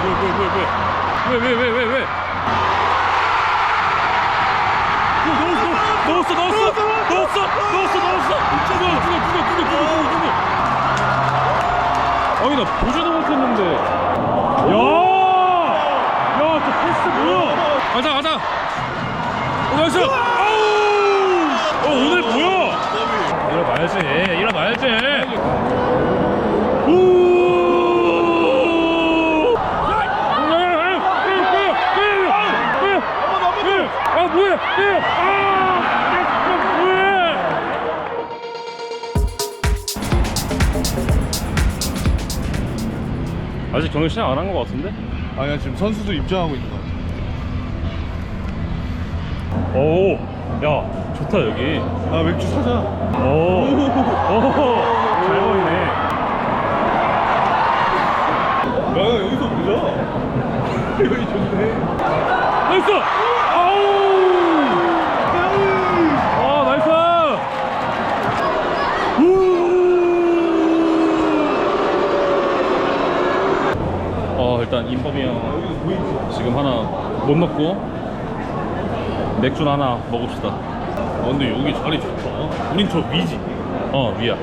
뭐야 뭐야 뭐야 뭐야 왜 왜 왜 왜왜 어, 넣었어 넣었어 넣었어 넣었어 넣었어 넣었어. 누가 누가 누가 누가 누가 누가 아니 나 보지도 못했는데. 야야저 패스 뭐야? 가자 가자. 어, 나이스. 아우! 어 오늘 뭐야? 아, 일어나야지 일어나야지. 아 아직 경기 시작 안 한 것 같은데? 아니야 지금 선수도 입장하고 있는 거 같아. 오, 야, 좋다 여기. 아 맥주 사자. 오, 오, 잘 보이네. 야 여기서 보자. 여기 좋네. 나이스! 아우! 아, 나이스! 우! 어, 일단 인범이 형 지금 하나 못 먹고 맥주 하나 먹읍시다. 아, 근데 여기 자리 좋다. 우린 저 위지. 어, 위야.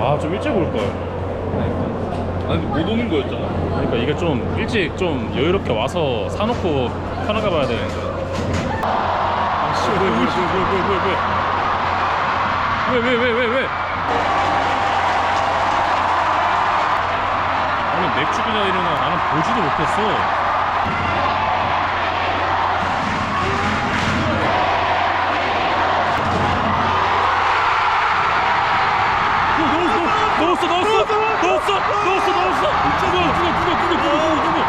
아, 좀 일찍 올 걸. 아니 못 오는 거였잖아. 그러니까 이게 좀 일찍 좀 여유롭게 와서 사놓고 편하게 봐야 되는데. 아, 씨, 왜, 왜, 왜, 왜, 왜, 왜, 왜? 왜, 왜, 왜, 왜, 왜? 아니, 맥주 그냥 이러나 나는 보지도 못했어. 넣었어, 넣었어. 누가, 누가, 누가, 누가, 누가, 누가, 누가.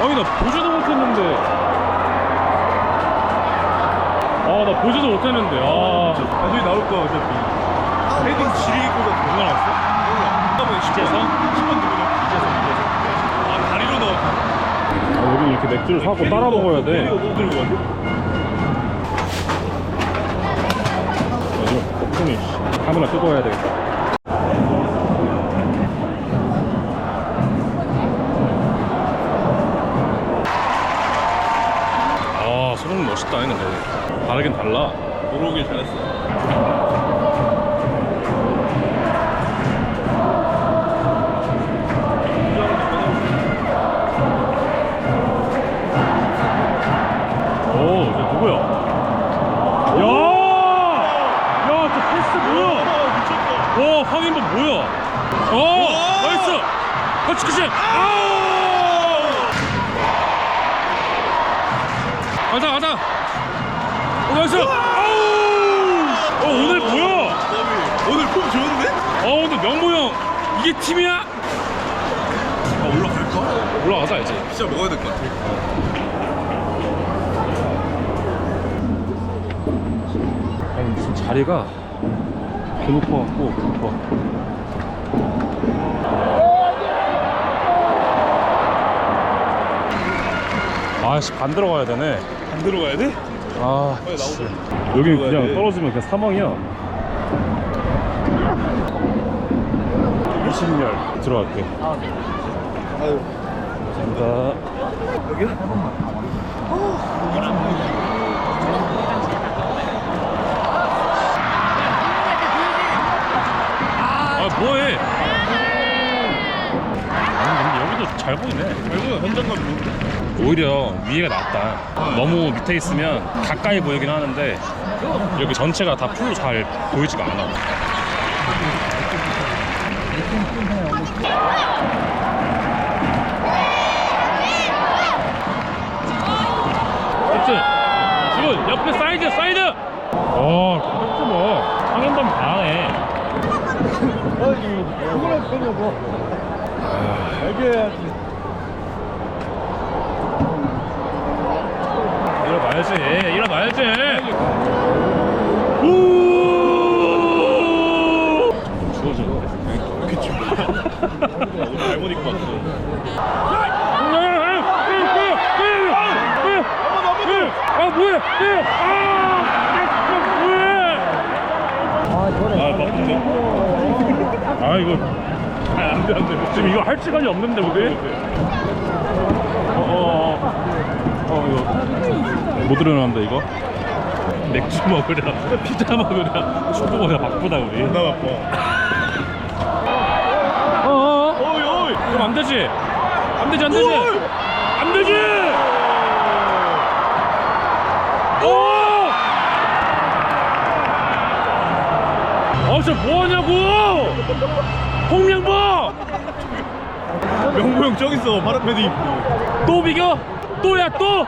아니 나 보지도 못했는데 아 나 보지도 못했는데 아 나중에 나올 거야 어차피. 헤딩 지리기보다 누가 나왔어? 몰라. 그러면 10번. 이재성? 10번 누구냐? 이재성 이재성. 아 다리로 넣어. 아, 여기 이렇게 맥주를 사고 따라 먹어야 돼 들고 가. 마 씨. 카메라 끄고 해야 되겠다 아 소름 멋있다 근데 다르긴 달라 들어오길 잘했어. 이게 팀이야? 아 올라갈까? 올라가자, 이제. 진짜 먹어야 될 것 같아. 아니, 무슨 자리가 개 높아갖고, 높아. 아씨, 반 들어가야 되네. 안 들어가야 돼? 아, 빨리 나오자. 여기 들어가야 그냥 돼. 떨어지면 그냥 사망이야. 20열 들어갈게. 아유. 감사합니다. 아, 뭐해? 여기도 잘 보이네. 결국은 현장감? 오히려 위에가 낫다. 너무 밑에 있으면 가까이 보이긴 하는데 여기 전체가 다 풀로 잘 보이지가 않아. 그치? 지금 옆에 사이드 사이드! 어, 팩트 뭐 뭐. 알게 해야지. 일어나야지, 일어나야지. 우! 좀 추워지는데. 그치. 오늘 잘못 입고 왔어. 아 뭐야? 아 뭐야? 아? 아 이거 아, 안 돼 안 돼 지금 이거 할 시간이 없는데 우리 어어 어, 어, 이거 못 일어난다 이거 맥주 먹으랴 피자 먹으랴 축구 먹으랴 바쁘다 우리 나 바빠 그럼 안 되지 안 되지 안 되지 안 되지 오! 아 진짜 뭐하냐고 홍명보 명보 형 저기 있어 파란 패드 입고 또 비겨? 또야 또?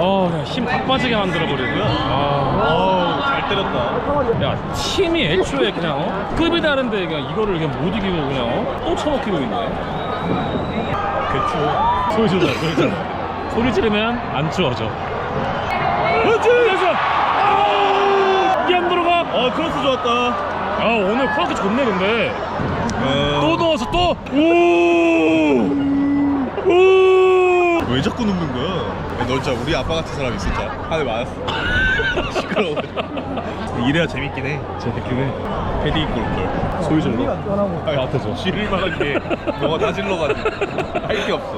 어, 그냥 힘 빠지게 만들어버리고요. 아, 잘 때렸다 야, 팀이 애초에 그냥 어? 급이 다른데 그냥 이거를 그냥 못 이기고 그냥 어? 또 쳐먹히고 있네. 개 추워 소리 질러 소리 질러 소리 지르면 안 추워져. 그렇지 그래서 이게 안 들어가. 아 크로스 좋았다 아, 오늘 파크 좋네 근데. 어... 또 넣어서 또. 오, 오. 왜 자꾸 눕는 거야? 너 진짜 우리 아빠 같은 사람 있어 진짜 하늘 맞았어. 시끄러워. 이래야 재밌긴 해. 재밌긴 해. 패드 입고 올걸. 소리 질러. 아 앞에서 지를만한 게 너가 다 질러가지고. 할 게 없어.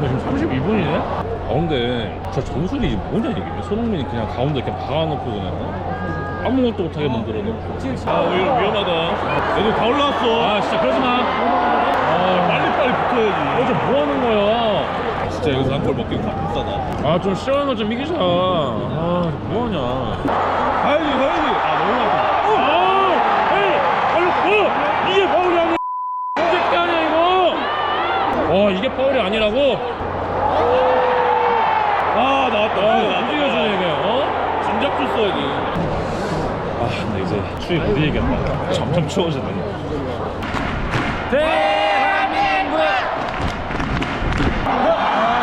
근데 지금 32분이네? 아 근데 진짜 전술이 뭐냐 이게? 손흥민이 그냥 가운데 이렇게 박아놓고 그냥 아무것도 못하게 만들어놓고. 아 오히려 위험하다. 애들 다 올라왔어. 아 진짜 그러지 마. 아, 빨리빨리 붙어야지. 어제 뭐 하는 거야? 진짜 여기서 한 골 먹기는 가뿐싸다 아 좀 시원한 거 좀 이기자 아 뭐하냐 가야지 가야지 아 너무 많다 어! 아! 에이! 아니 어! 이게 파울이 아니야 이게 아니야 이거 와 이게 파울이 아니라고? 아 나왔다 아. 움직여주네 그냥 어? 진작 줬어야지 아 근데 이제 추위 못 이기겠다 점점 추워지네 대한민국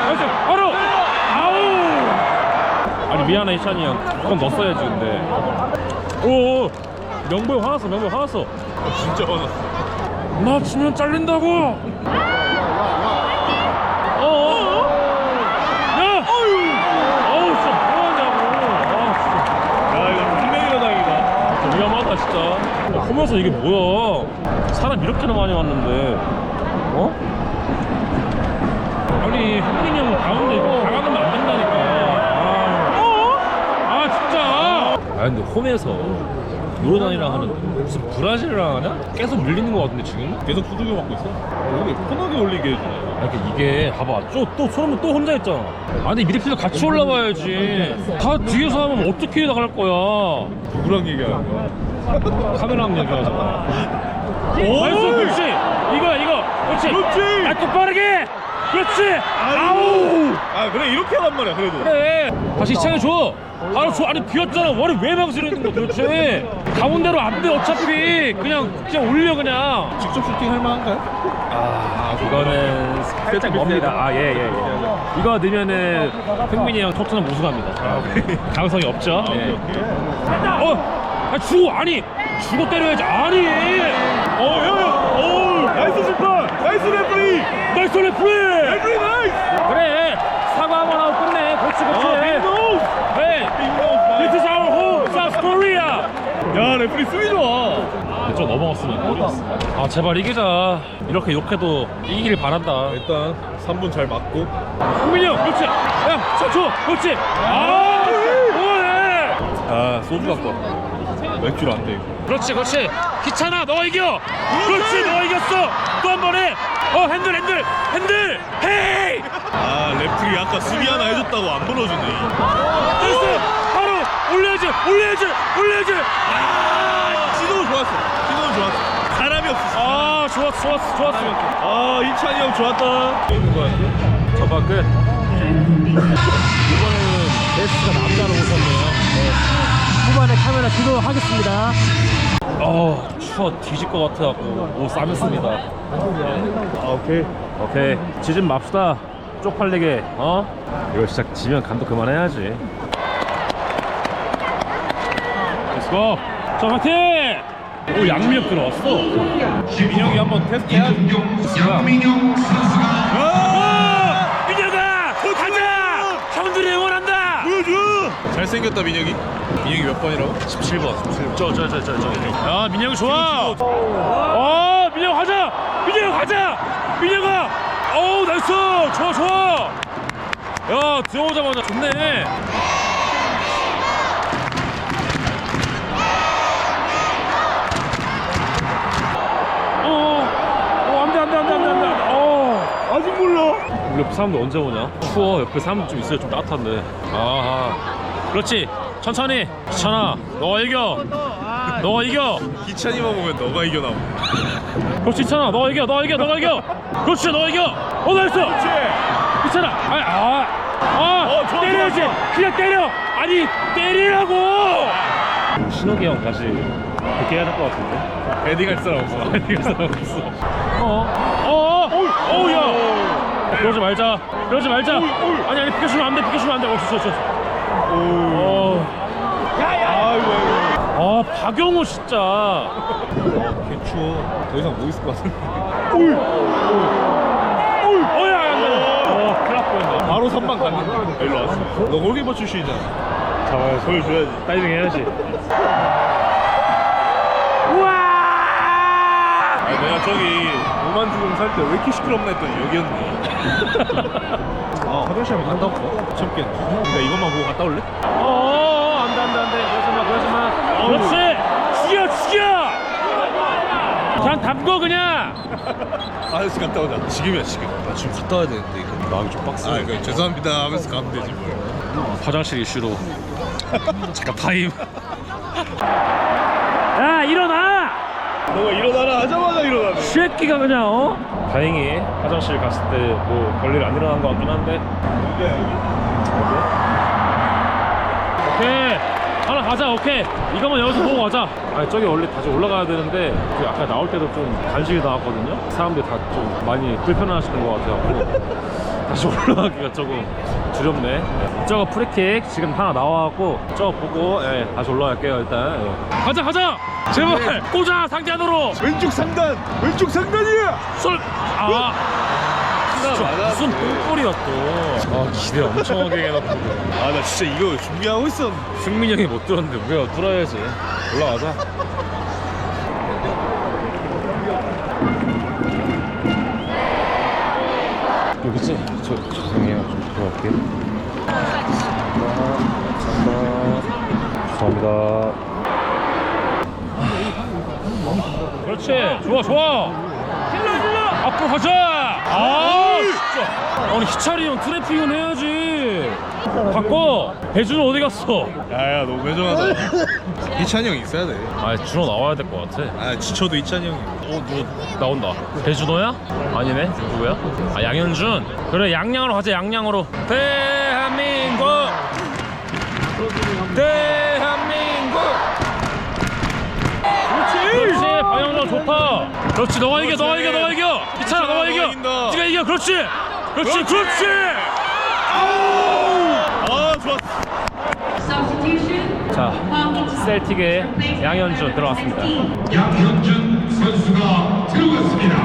그렇지 바로 아우 아니 미안해 이찬이 형. 그건 넣었어야지 근데. 오 명보 형 화났어 명보 형 화났어. 아, 진짜 화났어. 나 지면 잘린다고! 어어 야! 어우 진짜 뭐하냐고. 아 진짜. 야 이거 분명히가 다행이다. 진짜 위험하다 진짜. 보면서 이게 뭐야? 사람 이렇게나 많이 왔는데. 어? 아니 흥민이 형 가운데 이거 나가면 안 된다니까 아, 아 진짜 아 근데 홈에서 요르단이랑 하는데 무슨 브라질이랑 하냐? 계속 밀리는 것 같은데 지금? 계속 두들겨 맞고 있어? 여기 편하게 올리게 해주네. 아, 그러니까 이게 봐봐. 또, 또 소름은 또 혼자 있잖아. 아니 미드필더 같이 올라와야지. 다 뒤에서 하면 어떻게 나갈 거야? 누구랑 얘기하는 거야? 카메라랑 얘기하잖아 오! 나이스 그렇지! 이거 이거. 그렇지. 그렇지! 아, 또 빠르게 그렇지. 아우. 아 그래 이렇게 하란 말이야 그래도. 그래. 다시 시작해줘. 바로 줘 아니 비었잖아. 머리 왜 망설이는 거 그렇지 가운데로 안 돼 어차피. 그냥 그냥 올려 그냥. 직접 슈팅 할 만한가요? 아 이거는 살짝 멉니다. 아 예예 예, 예. 이거 넣으면은 흥민이 형 토트넘 우승합니다. 가능성이 없죠? 예. 어! 아 주고 아니 주고 때려야지. 아니. 어 형형 오 나이스 심판 나이스 레프리! 나이스 레프리! 레프리 나이스! 그래 사과 한번 하고 끝내. 그렇지 그렇지. 아 빅노스! 네. This is our home, South Korea. 야 레프리 수비 좋아. 좀 넘어갔으면 모르겠어. 아 제발 이기자. 이렇게 욕해도 이기길 바란다. 일단 3분 잘 맞고. 흥민이 형 그렇지. 야 쳐줘. 그렇지. 아 뭐해. 아 소주 갖고 왔다 맥주를 안돼. 이거 그렇지 그렇지. 귀찮아. 너 이겨. 그렇지 너 이겼어 또 한번해어 핸들 핸들 핸들! 헤이! 아 레프리 아까 수비 하나 해줬다고 안 불어주네. 됐어 바로 올려야지 올려야지 올려야지! 아! 시도는 좋았어. 시도는 좋았어. 사람이 없었어. 아 좋았어 좋았어 좋았어. 아 이찬이 형 좋았다. 있는 거 같아 전반 끝. 이번에는 베스트가 남자로 오셨네요. 후반에 카메라 기도하겠습니다. 어 추워 뒤질 것 같아갖고 옷 싸맸습니다. 아 오케이. 오케이. 지진 맙시다. 쪽팔리게 어? 이거 진짜 지면 감독 그만해야지. 렛츠고 자 화이팅! 오 양미역 들어왔어. 민혁이 한번 테스트 해야지. 양민영 선수가 아! 민혁아 가자! 형들이 응원한다 보여줘 잘생겼다 민혁이 민혁이 몇 번이라고? 17번. 저, 저, 저, 저, 저. 야, 민혁이 좋아. 어, 민혁 가자. 민혁 가자. 민혁아. 어우, 나이스. 좋아, 좋아. 야, 들어오자마자 좋네. 어, 어, 안 돼, 안 돼, 안 돼, 안 돼, 안 돼. 어, 아직 몰라. 우리 옆에 사람들 언제 오냐? 추워. 옆에 사람들 좀 있어야 좀 따뜻한데. 아하. 그렇지. 천천히. 기찬아, 너가 이겨. 너가 이겨. 희찬이만 보면 너가 이겨 나오 그렇지, 기찬아. 너가 이겨. 너가 이겨. 너가 이겨. 그렇지, 너가 이겨. 어, 나이스. 기찬아. 아, 아. 아, 어, 좋아, 때려야지. 좋아, 그냥 때려. 아니, 때리라고. 신호기 형 다시 그렇게 해야 될 것 같은데. 헤딩할 사람 없어 헤딩할 사람 없어. 어, 어, 어, 어, 야. 그러지 말자. 그러지 말자. 아니, 아니, 비켜주면 안 돼. 비켜주면 안 돼. 어, 좋어, 좋어. 아 박영호 진짜. 개 추워. 더 이상 못 있을 것 같은데. 어야 어 큰일 날 뻔했네. 바로 선방 갔는데. 일로 왔어 너 골키퍼 출신이잖아. 잡아야지 보여줘야지. 다이빙 해야지. 아니, 내가 저기 오만 주공 살 때 왜 이렇게 시끄럽나 했더니 여기였네 아 화장실 한번 갔다 올까? 참겠네. 그러니까 이것만 보고 갔다 올래? 어 안돼 안돼 안돼. 그러지 마 그러지 마. 그렇지. 죽여 죽여! 그냥 담궈 그냥! 아저씨 갔다 오자. 지금이야 지금. 나 지금 갔다 와야 되는데 이거. 나가기 좀 빡세 아 그러니까 죄송합니다. 하면서 가면 되지 뭘. 화장실 이슈로. 잠깐 타임. 야 일어나 너가 일어나라 하자마자 일어나네. 새끼가 그냥 어? 다행히 화장실 갔을 때 뭐 별일 안 일어난 것 같긴 한데. 오케이. 하나 가자 오케이. 이거만 여기서 보고 가자. 아니 저기 원래 다시 올라가야 되는데 그 아까 나올 때도 좀 간식이 나왔거든요. 사람들이 다 좀 많이 불편해하시는 것 같아요. 다시 올라가기가 조금 두렵네 네. 저거 프리킥 지금 하나 나와갖고 저거 보고 예, 다시 올라갈게요 일단. 예. 가자 가자 제발 꽂아 상대 안으로. 왼쪽 상단 왼쪽 상단이야! 쏠아. 무슨 똥꼬리야 또아 기대 엄청 하게 해놨고 아나 진짜 이거 준비하고 있었는데 승민이 형이 못 들었는데 우리가 뚫어야지. 올라가자. 여기지? 저 죄송해요 좀 들어갈게. 감사합니다 그렇지. 좋아 좋아. 힐러 힐러. 앞으로 가자. 아 진짜. 아니 희철이 형 트래핑은 해야지. 바꿔. 배준호 어디 갔어? 야야 너무 매정하다. 희찬이 형 있어야 돼아 아 준호 나와야 될 것 같아. 지쳐도 희찬이 형이. 어 누구 나온다. 배준호야? 아니네. 누구야? 아 양현준. 그래 양양으로 가자 양양으로. 대 그렇지 너가 이겨 너가 이겨 너가 이겨 이찬아 너가 이겨 이긴다. 네가 이겨 그렇지 그렇지 그렇지 아 좋았어. 자 셀틱의 양현준 들어왔습니다 양현준 선수가 들어갔습니다.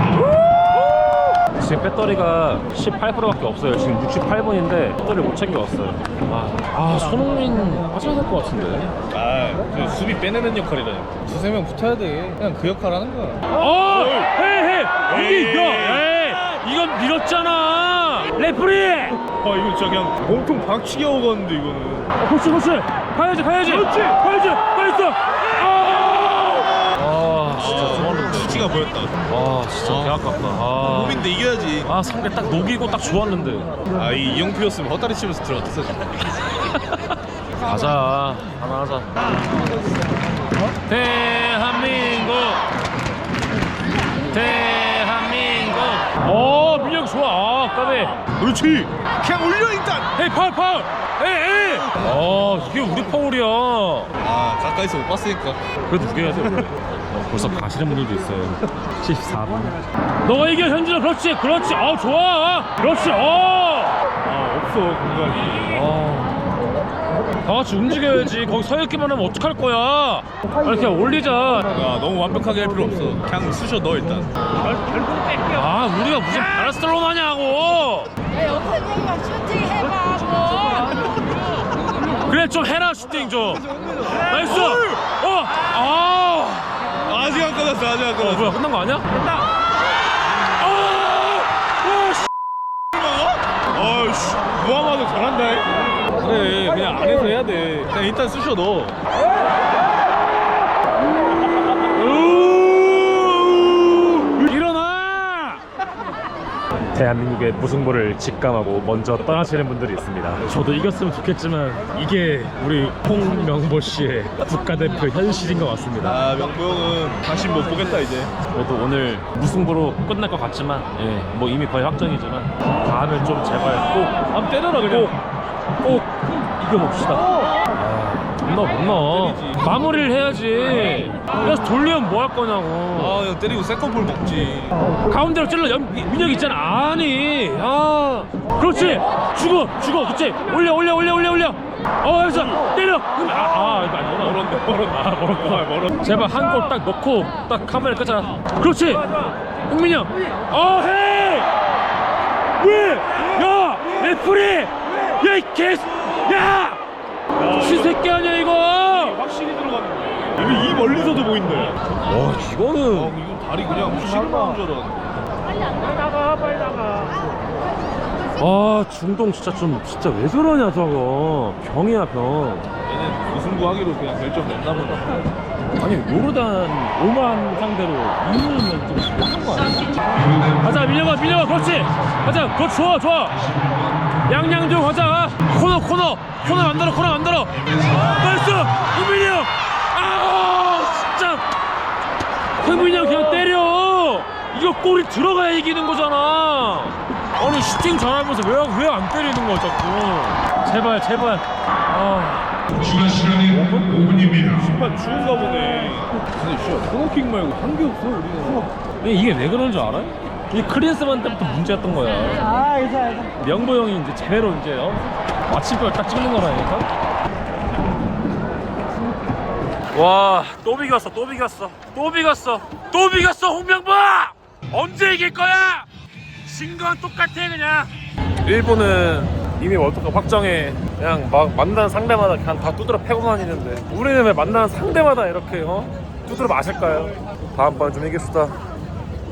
지금 배터리가 18%밖에 없어요. 지금 68분인데 배터리를 못 챙겨왔어요. 아, 아 손흥민 빠져야 될 것 같은데. 아 그 수비 빼내는 역할이라니 두세 명 붙어야 돼 그냥 그 역할 하는 거야 어, 헤이, 에이. 이거, 에이, 이건 밀었잖아. 레프리. 아 이거 진짜 그냥 몸통 박치기 하고 갔는데 이거는 어, 그렇지, 그렇지. 가야지, 가야지. 그렇지. 가야지, 가야지. 아, 아, 진짜 좋았는데. 수지가 보였다 아, 진짜 개 아깝다. 아, 몸인데 이겨야지 아 상대 딱 녹이고 딱 좋았는데. 아이 이영표였으면 헛다리 치면서 들어갔어 지금 가자. 하나 하자. 대한민국. 대한민국. 어 민혁 좋아. 아 까비. 그렇지. 그냥 올려 일단. 헤이 파울 파울. 에이 에이. 어 이게 우리 파울이야. 아 가까이서 못 봤으니까. 그래도 원래 어, 벌써 가시는 분들도 있어요. 74분 너가 이겨 현준아. 그렇지 그렇지. 아 좋아. 그렇지 어. 아 없어 공간이. 아, 다 같이 움직여야지. 거기 서 있기만 하면 어떡할 거야? 아니 그냥 올리자. 야 너무 완벽하게 할 필요 없어. 그냥 쑤셔 넣어 일단. 아, 우리가 무슨 바르셀로나냐고. 야, 옆에 막 슈팅 해봐, 뭐. 그래 좀 해라 슈팅 좀. 나이스! 어아 아직 안 끝났어 아직 안 어, 끝났어. 뭐야 끝난 거 아니야? 끝나 아! 아이씨. 무하마도 잘한다 그래 그냥 안에서 해야 돼 그냥 일단 쑤셔 넣어 일어나! 대한민국의 무승부를 직감하고 먼저 떠나시는 분들이 있습니다. 저도 이겼으면 좋겠지만 이게 우리 홍명보 씨의 국가대표 현실인 것 같습니다. 아 명보 형은 다시 못 보겠다 이제 그래도 오늘 무승부로 끝날 것 같지만 예, 뭐 이미 거의 확정이지만 다음에 좀 제발 꼭 한번 때려라 그냥 꼭 이겨봅시다. 아, 못 넣어, 못 넣어. 마무리를 해야지. 그래서 돌리면 뭐 할 거냐고. 아 그냥 때리고 세컨볼 먹지 가운데로 찔러 연, 민혁 있잖아. 아니. 아. 그렇지. 죽어, 죽어. 그렇지. 올려, 올려, 올려, 올려, 올려. 어, 여기서 때려. 아, 아, 이거 아니구나. 멀었네 멀었네 아, 멀었구나. 멀었네 제발 한 골 딱 넣고 딱 카메라 끄자. 그렇지. 흥민이 형. 어, 해. 왜? 야, 레프리. 야, 이 개. 야. 시새끼 아니야 이거. 확실히 들어갔네 이미 이 멀리서도 보인대. 와, 이거는. 아 이거 다리 그냥 나온 줄 알았는데. 아 중동 진짜 좀 진짜 왜 저러냐 저거. 병이야 병. 얘는 무승부 하기로 그냥 결정 냈나 보다. 아니 요르단 오만 상대로 이기면 좀 심한 거 아니야? 가자 밀려가 밀려가 그렇지. 가자 그거 좋아 좋아 양양조 가자 코너 코너 코너 만들어 코너 만들어. 나이스! 흥민이 형! 아우 진짜! 흥민이 형 그냥 때려! 이거 골이 들어가야 이기는 거잖아. 아니 슈팅 잘하면서 왜 왜 안 때리는 거야 자꾸? 제발 제발. 아. 추가 시간은 5분입니다. 정말 추운가 보네. 근데 씨 코너킥 말고 한 게 없어 우리는. 근데 이게 왜 그런 줄 알아요? 이 크린스만 때부터 문제였던 거야. 아, 명보 형이 이제 제대로 이제 어? 마침표를 딱 찍는 거라니까. 와, 또 비겼어, 또 비겼어, 또 비겼어, 또 비겼어, 홍명보! 언제 이길 거야? 진 건 똑같아 그냥. 일본은 이미 월드컵 확정해 그냥 막 만나는 상대마다 그냥 다 두드려 패고 다니는데 우리는 왜 만나는 상대마다 이렇게 어? 두드려 마실까요? 다음번 좀 이깁시다.